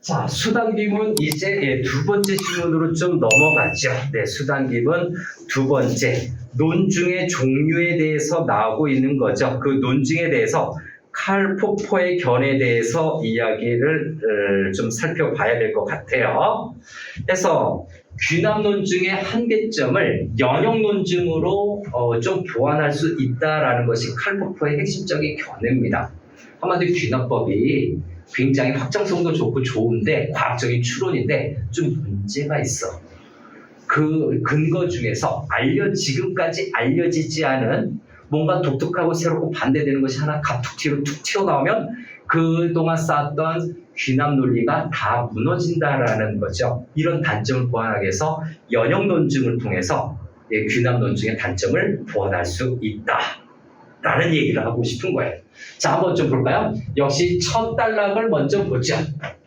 자, 수단기문 이제 예, 두 번째 질문으로 좀 넘어가죠. 네, 수단기문 두 번째. 논중의 종류에 대해서 나오고 있는 거죠. 그 논중에 대해서 칼 포퍼의 견에 대해서 이야기를 어, 좀 살펴봐야 될 것 같아요. 그래서 귀납 논증의 한계점을 연역 논증으로 어, 좀 보완할 수 있다라는 것이 칼 포퍼의 핵심적인 견해입니다. 한마디로 귀납법이 굉장히 확장성도 좋고 좋은데 과학적인 추론인데 좀 문제가 있어. 그 근거 중에서 알려 지금까지 알려지지 않은 뭔가 독특하고 새롭고 반대되는 것이 하나 갑툭 튀어 툭 튀어나오면 그동안 쌓았던 귀납 논리가 다 무너진다라는 거죠. 이런 단점을 보완하기 위해서 연역 논증을 통해서 예, 귀납 논증의 단점을 보완할 수 있다. 라는 얘기를 하고 싶은 거예요. 자, 한번 좀 볼까요? 역시 첫 단락을 먼저 보죠.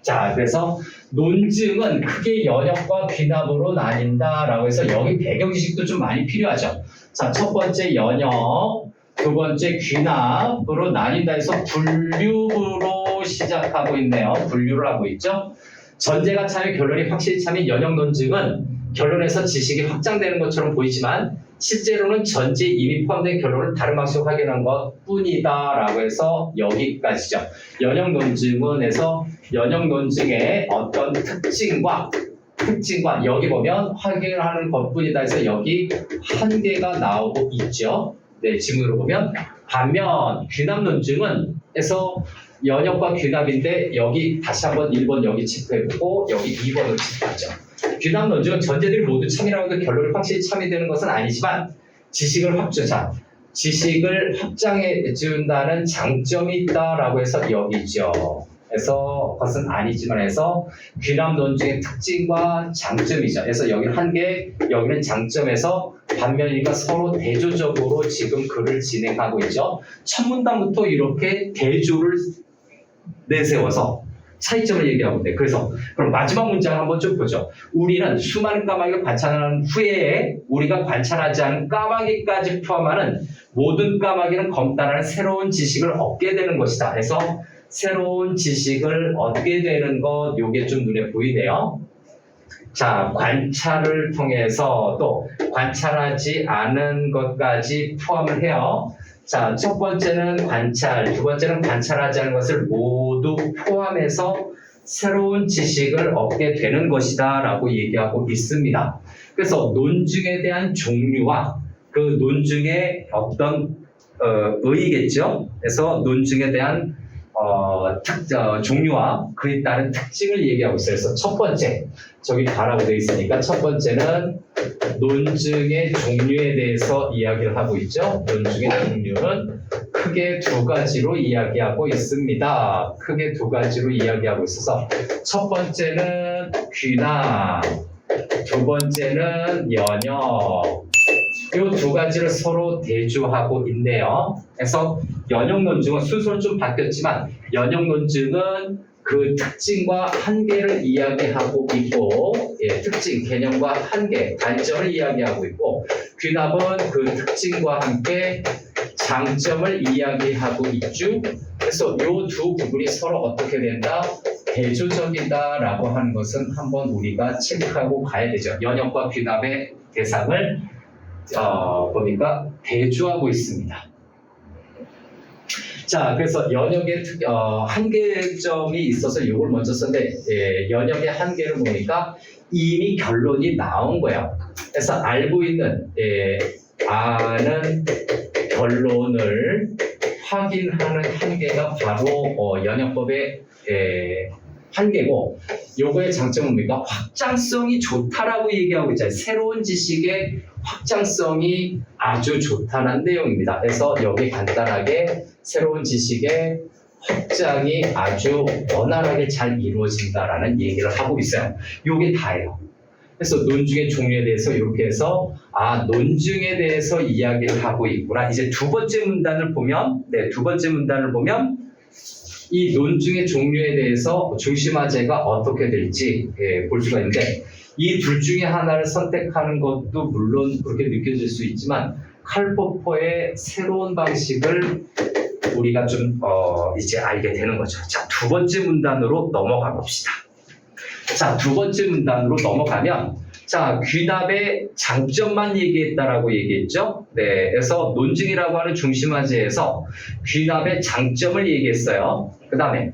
자, 그래서 논증은 크게 연역과 귀납으로 나뉜다라고 해서 여기 배경 지식도 좀 많이 필요하죠. 자, 첫 번째 연역, 두 번째 귀납으로 나뉜다 해서 분류로 시작하고 있네요. 분류를 하고 있죠. 전제가 참여 결론이 확실히 참인 연역 논증은 결론에서 지식이 확장되는 것처럼 보이지만 실제로는 전제에 이미 포함된 결론을 다른 방식으로 확인한 것 뿐이다라고 해서 여기까지죠. 연역 논증은에서 연역 논증의 어떤 특징과 특징과 여기 보면 확인하는 것뿐이다 해서 여기 한계가 나오고 있죠. 네, 지문으로 보면 반면 귀납 논증은 에서 연역과 귀납인데 여기 다시 한번 1번 여기 체크해보고 여기 2번을 체크하죠. 귀납 논증은 전제들이 모두 참이라고 해도 결론이 확실히 참이 되는 것은 아니지만 지식을 확주자 지식을 확장해 준다는 장점이 있다라고 해서 여기죠. 그래서 그것은 아니지만 해서 귀납 논증의 특징과 장점이죠. 그래서 여기는 한계, 여기는 장점에서 반면이니까 서로 대조적으로 지금 글을 진행하고 있죠. 첫 문단부터 이렇게 대조를 내세워서 차이점을 얘기하고 있는데 그래서 그럼 마지막 문장 한번 좀 보죠. 우리는 수많은 까마귀를 관찰한 후에 우리가 관찰하지 않은 까마귀까지 포함하는 모든 까마귀는 검단하는 새로운 지식을 얻게 되는 것이다. 해서 새로운 지식을 얻게 되는 것 요게 좀 눈에 보이네요. 자, 관찰을 통해서 또 관찰하지 않은 것까지 포함을 해요. 자, 첫 번째는 관찰, 두 번째는 관찰하지 않은 것을 모두 포함해서 새로운 지식을 얻게 되는 것이다 라고 얘기하고 있습니다. 그래서 논증에 대한 종류와 그 논증의 어떤 어, 의의겠죠. 그래서 논증에 대한 어, 특, 어, 종류와 그에 따른 특징을 얘기하고 있어요. 그래서 첫 번째, 저기 가라고 되어 있으니까 첫 번째는 논증의 종류에 대해서 이야기를 하고 있죠. 논증의 종류는 크게 두 가지로 이야기하고 있습니다. 크게 두 가지로 이야기하고 있어서 첫 번째는 귀납, 두 번째는 연역. 이두 가지를 서로 대조하고 있네요. 그래서 연역 논증은 순서는 좀 바뀌었지만 연역 논증은 그 특징과 한계를 이야기하고 있고 예, 특징, 개념과 한계, 단점을 이야기하고 있고 귀납은 그 특징과 함께 장점을 이야기하고 있죠. 그래서 이 두 부분이 서로 어떻게 된다? 대조적이다라고 하는 것은 한번 우리가 체크하고 가야 되죠. 연역과 귀납의 대상을 어, 보니까 대조하고 있습니다. 자, 그래서 연역의 특- 어, 한계점이 있어서 이걸 먼저 썼는데 예, 연역의 한계를 보니까 이미 결론이 나온 거예요. 그래서 알고 있는 예, 아는 결론을 확인하는 한계가 바로 어, 연역법의 예, 한계고 요거의 장점은 뭡니까? 확장성이 좋다라고 얘기하고 있잖아요. 새로운 지식의 확장성이 아주 좋다는 내용입니다. 그래서 여기 간단하게 새로운 지식의 확장이 아주 원활하게 잘 이루어진다라는 얘기를 하고 있어요. 요게 다예요. 그래서 논증의 종류에 대해서 이렇게 해서 아 논증에 대해서 이야기를 하고 있구나. 이제 두 번째 문단을 보면 네, 두 번째 문단을 보면 이 논증의 종류에 대해서 중심화제가 어떻게 될지 예, 볼 수가 있는데 이 둘 중에 하나를 선택하는 것도 물론 그렇게 느껴질 수 있지만 칼포퍼의 새로운 방식을 우리가 좀 어, 이제 알게 되는 거죠. 자, 두 번째 문단으로 넘어가 봅시다. 자, 두 번째 문단으로 넘어가면 자, 귀납의 장점만 얘기했다라고 얘기했죠. 네, 그래서 논증이라고 하는 중심화제에서 귀납의 장점을 얘기했어요. 그 다음에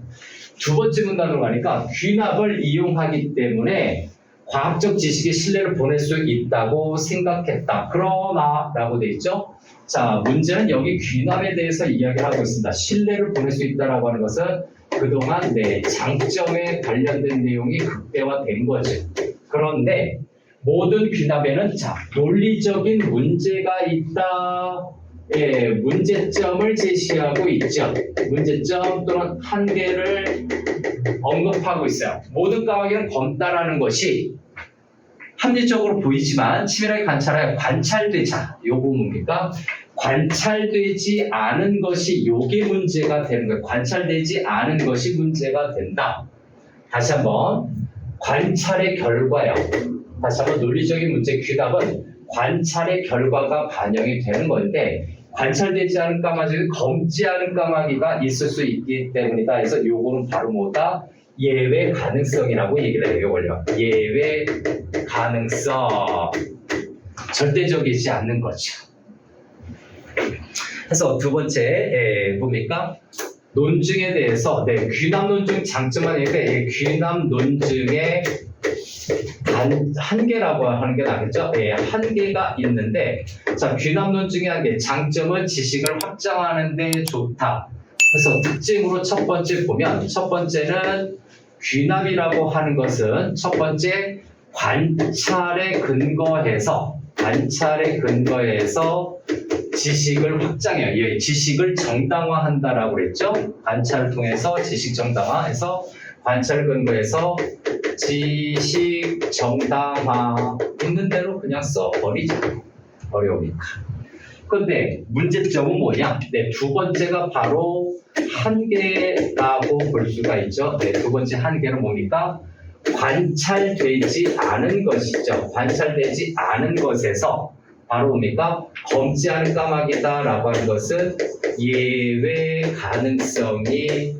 두 번째 문단으로 가니까 귀납을 이용하기 때문에 과학적 지식의 신뢰를 보낼 수 있다고 생각했다. 그러나 라고 돼 있죠. 자, 문제는 여기 귀납에 대해서 이야기를 하고 있습니다. 신뢰를 보낼 수 있다라고 하는 것은 그동안 내 장점에 관련된 내용이 극대화된 거지. 그런데 모든 귀납에는 자, 논리적인 문제가 있다. 예, 문제점을 제시하고 있죠. 문제점 또는 한계를 언급하고 있어요. 모든 과학에는 검다라는 것이 합리적으로 보이지만 치밀하게 관찰하여 관찰되자. 요 부분입니까? 관찰되지 않은 것이 요게 문제가 되는 거예요. 관찰되지 않은 것이 문제가 된다. 다시 한번 관찰의 결과요. 다시 한번 논리적인 문제 귀답은 관찰의 결과가 반영이 되는 건데 관찰되지 않은 까마귀는 검지 않은 까마귀가 있을 수 있기 때문이다. 그래서 요거는 바로 뭐다? 예외 가능성이라고 얘기를 해요. 요걸요. 예외 가능성. 절대적이지 않는 거죠. 그래서 두 번째 에, 뭡니까? 논증에 대해서 네, 귀남 논증 장점만 얘기해 귀남 논증의 단, 한계라고 하는 게 나겠죠? 예, 한계가 있는데 자 귀남 논증의 한계 장점은 지식을 확장하는 데 좋다. 그래서 특징으로 첫 번째 보면 첫 번째는 귀납이라고 하는 것은 첫 번째 관찰에 근거해서 관찰에 근거해서 지식을 확장해요. 이 지식을 정당화한다라고 그랬죠. 관찰을 통해서 지식 정당화해서 관찰 근거해서 지식 정당화 있는 대로 그냥 써버리죠. 어려우니까. 근데 문제점은 뭐냐? 네, 두 번째가 바로 한계라고 볼 수가 있죠. 네, 두 번째 한계는 뭡니까? 관찰되지 않은 것이죠. 관찰되지 않은 것에서 바로 뭡니까? 검지 않은 까마귀다라고 하는 것은 예외 가능성이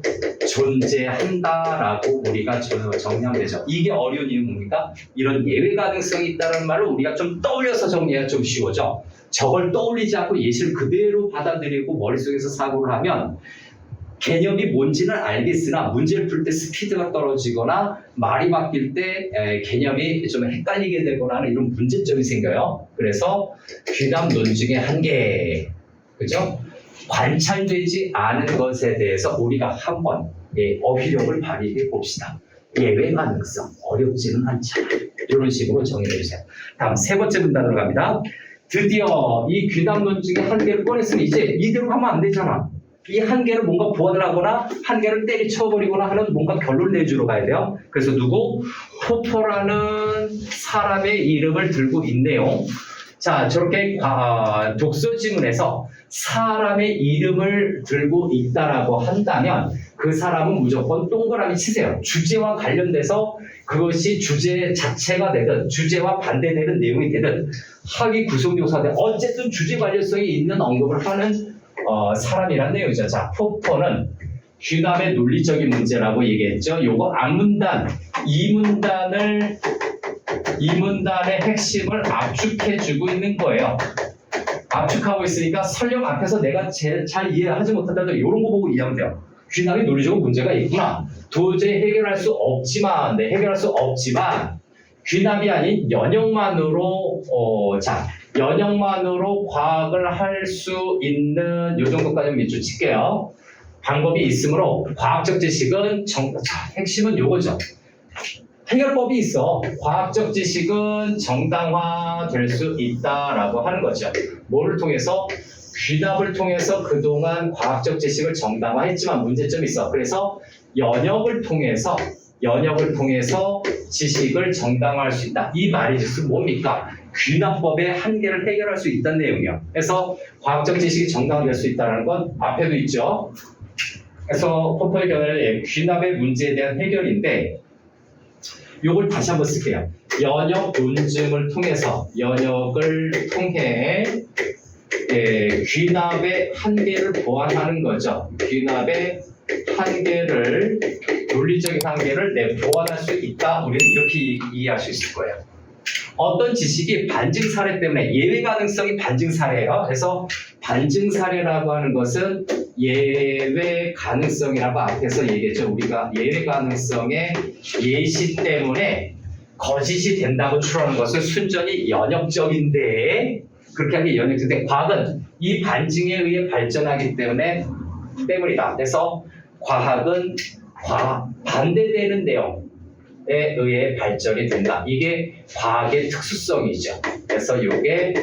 존재한다라고 우리가 저- 정리하면 되죠. 이게 어려운 이유는 뭡니까? 이런 예외 가능성이 있다는 말을 우리가 좀 떠올려서 정리해야 좀 쉬워져. 저걸 떠올리지 않고 예시를 그대로 받아들이고 머릿속에서 사고를 하면 개념이 뭔지는 알겠으나 문제를 풀 때 스피드가 떨어지거나 말이 바뀔 때 에, 개념이 좀 헷갈리게 되거나 하는 이런 문제점이 생겨요. 그래서 귀담 논증의 한계, 그죠? 관찰되지 않은 것에 대해서 우리가 한번 예, 어휘력을 발휘해 봅시다. 예외 가능성 어렵지는 않잖아. 이런 식으로 정리해 주세요. 다음 세 번째 문단으로 갑니다. 드디어 이 귀담 논증의 한계를 꺼냈으면 이제 이대로 하면 안 되잖아. 이 한계를 뭔가 보완을 하거나 한계를 때리쳐버리거나 하는 뭔가 결론을 내주러 가야 돼요. 그래서 누구? 포포라는 사람의 이름을 들고 있네요. 자, 저렇게 과- 독서 지문에서 사람의 이름을 들고 있다라고 한다면 그 사람은 무조건 동그라미 치세요. 주제와 관련돼서 그것이 주제 자체가 되든 주제와 반대되는 내용이 되든 구성요소가 되든 어쨌든 주제 관련성이 있는 언급을 하는 어, 사람이란 내용이죠. 자, 포퍼는 귀남의 논리적인 문제라고 얘기했죠. 요거 앞문단, 이 문단을 이 문단의 핵심을 압축해주고 있는 거예요. 압축하고 있으니까 설령 앞에서 내가 제- 잘 이해하지 못한다도 이런 거 보고 이해하면 돼요. 귀남이 논리적으로 문제가 있구나. 도저히 해결할 수 없지만, 네, 해결할 수 없지만, 귀남이 아닌 연역만으로, 어, 자, 연역만으로 과학을 할 수 있는 요 정도까지는 밑줄 칠게요. 방법이 있으므로 과학적 지식은 정, 자, 핵심은 요거죠. 해결법이 있어. 과학적 지식은 정당화될 수 있다라고 하는 거죠. 뭐를 통해서? 귀납을 통해서 그동안 과학적 지식을 정당화했지만 문제점이 있어. 그래서 연역을 통해서 연역을 통해서 지식을 정당화할 수 있다. 이 말이 즉 뭡니까? 귀납법의 한계를 해결할 수 있다는 내용이요. 그래서 과학적 지식이 정당화될 수 있다는 건 앞에도 있죠. 그래서 포퍼의 견해는 귀납의 문제에 대한 해결인데 요걸 다시 한번 쓸게요. 연역 논증을 통해서 연역을 통해 예, 귀납의 한계를 보완하는 거죠. 귀납의 한계를 논리적인 한계를 내 보완할 수 있다. 우리는 이렇게 이- 이해할 수 있을 거예요. 어떤 지식이 반증 사례 때문에 예외 가능성이 반증 사례예요. 그래서 반증 사례라고 하는 것은 예외 가능성이라고 앞에서 얘기했죠. 우리가 예외 가능성의 예시 때문에 거짓이 된다고 추론하는 것은 순전히 연역적인데 그렇게 하기 연역적인데 과학은 이 반증에 의해 발전하기 때문에 때문이다. 그래서 과학은 과 반대되는 내용에 의해 발전이 된다. 이게 과학의 특수성이죠. 그래서 이게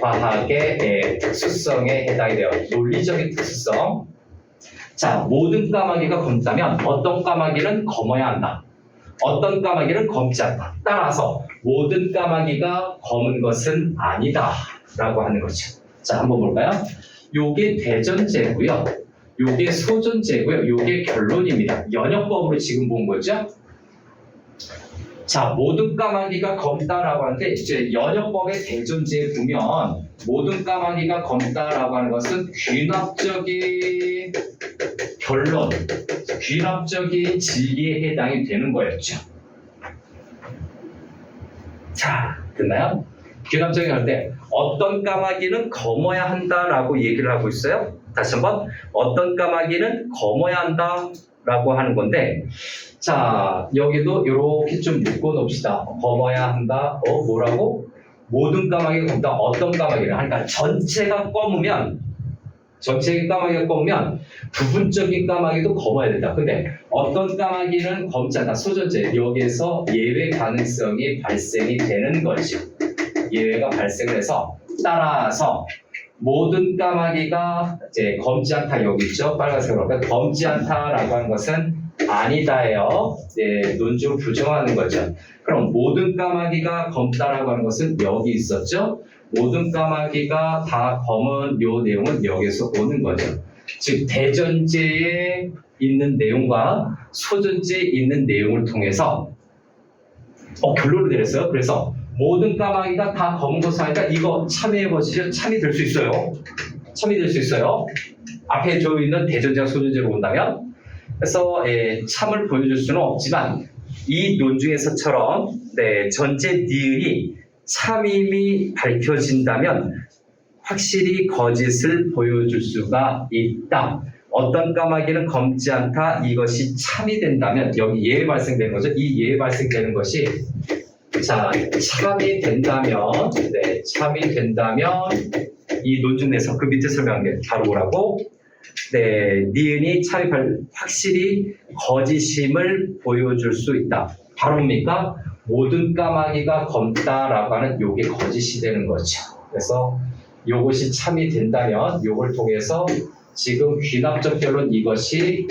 과학의 예, 특수성에 해당이 돼요. 논리적인 특수성. 자, 모든 까마귀가 검다면 어떤 까마귀는 검어야 한다. 어떤 까마귀는 검지 않다. 따라서 모든 까마귀가 검은 것은 아니다. 라고 하는 거죠. 자, 한번 볼까요? 요게 대전제고요. 요게 소전제고요. 요게 결론입니다. 연역법으로 지금 본 거죠. 자, 모든 까마귀가 검다라고 하는데 이제 연역법의 대전제에 보면 모든 까마귀가 검다라고 하는 것은 귀납적인 결론, 귀납적인 진리에 해당이 되는 거였죠. 자, 됐나요? 귀납적인 결론인데 어떤 까마귀는 검어야 한다라고 얘기를 하고 있어요. 다시 한번 어떤 까마귀는 검어야 한다라고 하는 건데 자 여기도 이렇게 좀 묶어 놓읍시다. 검어야 한다. 어 뭐라고? 모든 까마귀가 검다. 어떤 까마귀를 하니까 전체가 검으면 전체 까마귀가 검으면 부분적인 까마귀도 검어야 된다. 근데 어떤 까마귀는 검지 않다. 소전제 여기에서 예외 가능성이 발생이 되는 거죠. 예외가 발생해서 따라서 모든 까마귀가 이제 검지 않다 여기 있죠 빨간색으로 그러니까 검지 않다라고 하는 것은 아니다예요 네, 논증 부정하는 거죠 그럼 모든 까마귀가 검다라고 하는 것은 여기 있었죠 모든 까마귀가 다 검은 요 내용은 여기서 오는 거죠 즉 대전제에 있는 내용과 소전제에 있는 내용을 통해서 어, 결론을 내렸어요 그래서 모든 까마귀가 다 검은 것을 하니까 이거 참여해 보시죠. 참이 될 수 있어요. 참이 될 수 있어요. 앞에 저 있는 대전제와 소전제로 본다면 그래서 예, 참을 보여줄 수는 없지만 이 논중에서처럼 네, 전제 니은이 참임이 밝혀진다면 확실히 거짓을 보여줄 수가 있다. 어떤 까마귀는 검지 않다. 이것이 참이 된다면 여기 예외 발생되는 거죠. 이 예외 발생되는 것이 자, 참이 된다면, 네, 참이 된다면, 이 논중 내에서 그 밑에 설명한 게 바로 뭐라고? 네, 니은이 발- 확실히 거짓임을 보여줄 수 있다. 바로 뭡니까? 모든 까마귀가 검다라고 하는 요게 거짓이 되는 거죠. 그래서 요것이 참이 된다면 요걸 통해서 지금 귀납적 결론 이것이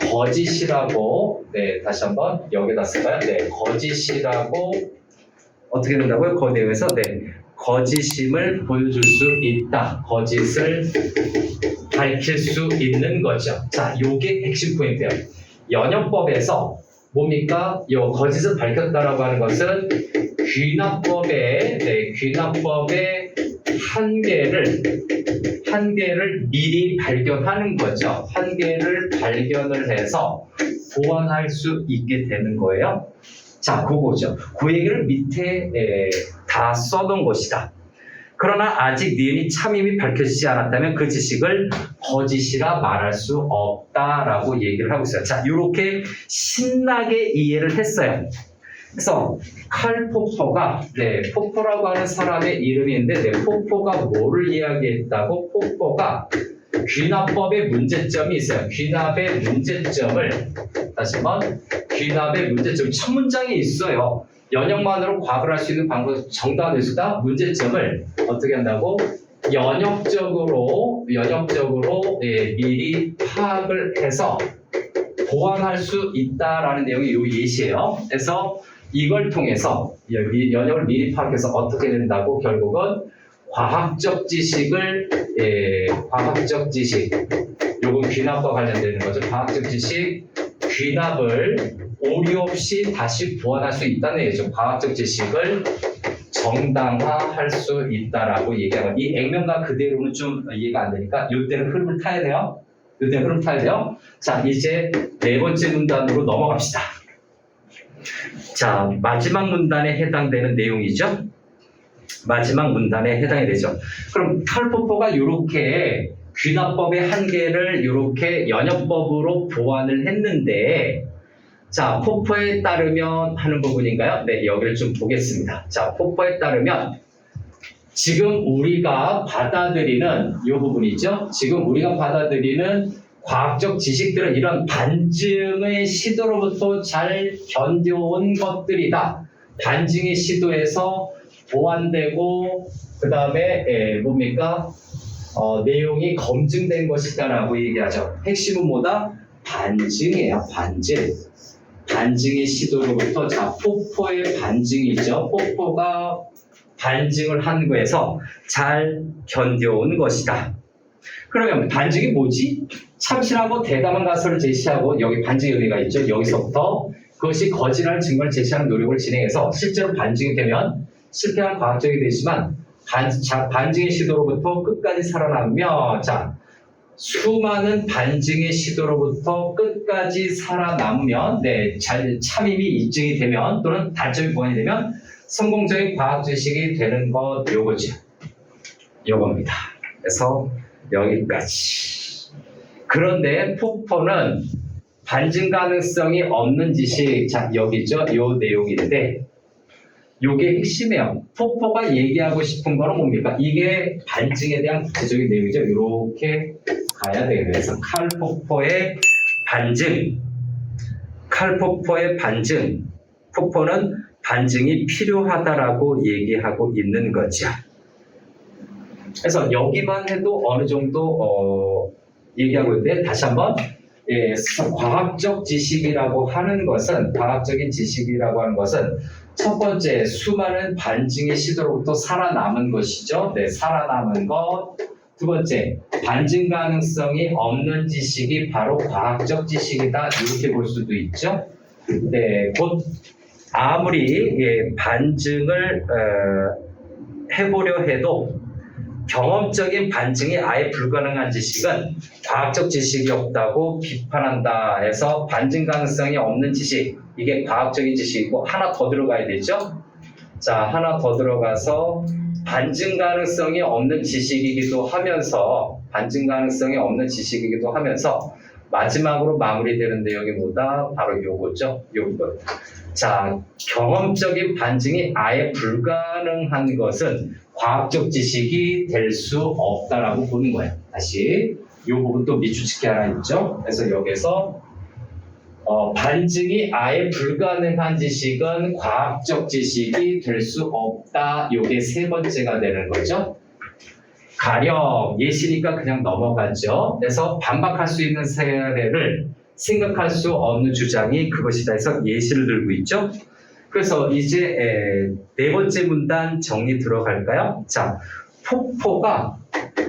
거짓이라고 네 다시 한번 여기다 쓸까요? 네 거짓이라고 어떻게 된다고요? 그 내용에서 네 거짓임을 보여줄 수 있다. 거짓을 밝힐 수 있는 거죠. 자, 요게 핵심 포인트예요. 연역법에서 뭡니까? 요 거짓을 밝혔다라고 하는 것은 귀납법의 네, 귀납법의 한계를 한계를 미리 발견하는 거죠. 한계를 발견을 해서 보완할 수 있게 되는 거예요. 자, 그거죠. 그 얘기를 밑에 에, 다 써놓은 것이다. 그러나 아직 니은이 참임이 밝혀지지 않았다면 그 지식을 거짓이라 말할 수 없다라고 얘기를 하고 있어요. 자, 이렇게 신나게 이해를 했어요. 그래서 칼 포포가 네, 포포라고 하는 사람의 이름이 있는데 네, 포포가 뭐를 이야기했다고 포포가 귀납법의 문제점이 있어요. 귀납의 문제점을 다시 한번 귀납의 문제점 첫 문장이 있어요. 연역만으로 과학을 할 수 있는 방법 정답을 수다 문제점을 어떻게 한다고 연역적으로 연역적으로 예, 미리 파악을 해서 보완할 수 있다라는 내용이 이 예시예요. 그래서 이걸 통해서 연역을 미리 파악해서 어떻게 된다고 결국은 과학적 지식을 예, 과학적 지식 요건 귀납과 관련되는 거죠. 과학적 지식 귀납을 오류 없이 다시 보완할 수 있다는 얘기죠. 과학적 지식을 정당화할 수 있다라고 얘기하고 이 액면가 그대로는 좀 이해가 안 되니까 이때는 흐름을 타야 돼요. 눈에 흐름 타야 돼요. 자, 이제 네 번째 문단으로 넘어갑시다. 자, 마지막 문단에 해당되는 내용이죠. 마지막 문단에 해당이 되죠. 그럼 탈포포가 이렇게 귀납법의 한계를 이렇게 연역법으로 보완을 했는데 자, 포포에 따르면 하는 부분인가요? 네, 여기를 좀 보겠습니다. 자, 포포에 따르면 지금 우리가 받아들이는 이 부분이죠. 지금 우리가 받아들이는 과학적 지식들은 이런 반증의 시도로부터 잘 견뎌온 것들이다. 반증의 시도에서 보완되고 그 다음에 뭡니까? 어, 내용이 검증된 것이다라고 얘기하죠. 핵심은 뭐다? 반증이에요. 반증. 반증의 시도로부터 자 포포의 반증이죠. 포포가 반증을 한 거에서 잘 견뎌온 것이다. 그러면 반증이 뭐지? 참신하고 대담한 가설을 제시하고 여기 반증의 의미가 있죠. 여기서부터 그것이 거짓이라는 증거를 제시하는 노력을 진행해서 실제로 반증이 되면 실패한 과학적이 되지만 반, 자, 반증의 시도로부터 끝까지 살아남며 자 수많은 반증의 시도로부터 끝까지 살아남으면 네, 잘 참임이 입증이 되면 또는 단점이 보완이 되면 성공적인 과학 지식이 되는 것 요거죠. 요겁니다. 그래서 여기까지. 그런데 폭포는 반증 가능성이 없는 지식, 자 여기죠. 요 내용인데 요게 핵심이에요. 폭포가 얘기하고 싶은 거는 뭡니까? 이게 반증에 대한 구체적인 내용이죠. 이렇게 가야 돼요. 그래서 칼폭포의 반증, 칼폭포의 반증, 폭포는 반증이 필요하다라고 얘기하고 있는 거죠. 그래서 여기만 해도 어느 정도 어, 얘기하고 있는데 다시 한번 예, 과학적 지식이라고 하는 것은 과학적인 지식이라고 하는 것은 첫 번째 수많은 반증의 시도로부터 살아남은 것이죠. 네, 살아남은 것. 두 번째 반증 가능성이 없는 지식이 바로 과학적 지식이다 이렇게 볼 수도 있죠. 네, 곧 아무리 예, 반증을 어, 해보려 해도 경험적인 반증이 아예 불가능한 지식은 과학적 지식이 없다고 비판한다 해서 반증 가능성이 없는 지식 이게 과학적인 지식이고 하나 더 들어가야 되죠 자 하나 더 들어가서 반증 가능성이 없는 지식이기도 하면서 반증 가능성이 없는 지식이기도 하면서 마지막으로 마무리되는 내용이 뭐다? 바로 요거죠 요거 자 경험적인 반증이 아예 불가능한 것은 과학적 지식이 될 수 없다라고 보는 거예요. 다시 이 부분 또 밑줄치기 하나 있죠. 그래서 여기서 어, 반증이 아예 불가능한 지식은 과학적 지식이 될 수 없다. 요게 세 번째가 되는 거죠. 가령 예시니까 그냥 넘어가죠. 그래서 반박할 수 있는 사례를 생각할 수 없는 주장이 그것이다 해서 예시를 들고 있죠. 그래서 이제 에, 네 번째 문단 정리 들어갈까요? 자, 폭포가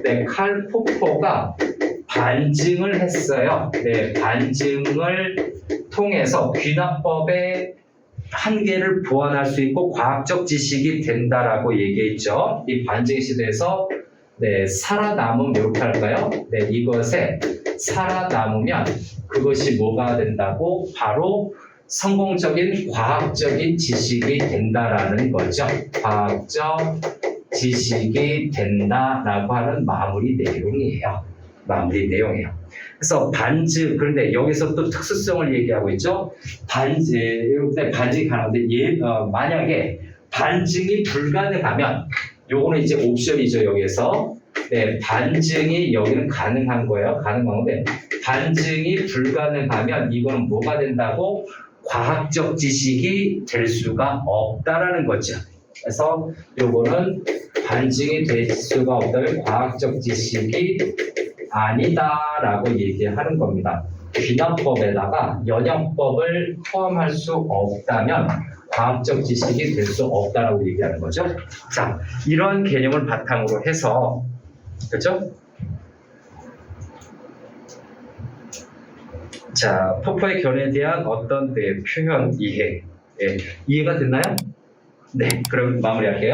네, 칼 폭포가 반증을 했어요. 네, 반증을 통해서 귀납법의 한계를 보완할 수 있고 과학적 지식이 된다라고 얘기했죠. 이 반증 시대에서 네, 살아남으면 이렇게 할까요? 네, 이것에 살아남으면 그것이 뭐가 된다고? 바로 성공적인 과학적인 지식이 된다라는 거죠. 과학적 지식이 된다라고 하는 마무리 내용이에요. 마무리 내용이에요. 그래서 반증 그런데 여기서 또 특수성을 얘기하고 있죠. 반증 이때 반증이 가능한데 예, 어, 만약에 반증이 불가능하면 요거는 이제 옵션이죠 여기서 네 반증이 여기는 가능한 거예요. 가능한 건데 반증이 불가능하면 이거는 뭐가 된다고 과학적 지식이 될 수가 없다라는 거죠. 그래서 요거는 반증이 될 수가 없다면 과학적 지식이 아니다라고 얘기하는 겁니다. 귀납법에다가 연역법을 포함할 수 없다면 과학적 지식이 될 수 없다라고 얘기하는 거죠. 자, 이런 개념을 바탕으로 해서 그렇죠? 자, 폭포의 견해에 대한 어떤 네, 표현 이해 예, 이해가 됐나요? 네, 그럼 마무리할게요.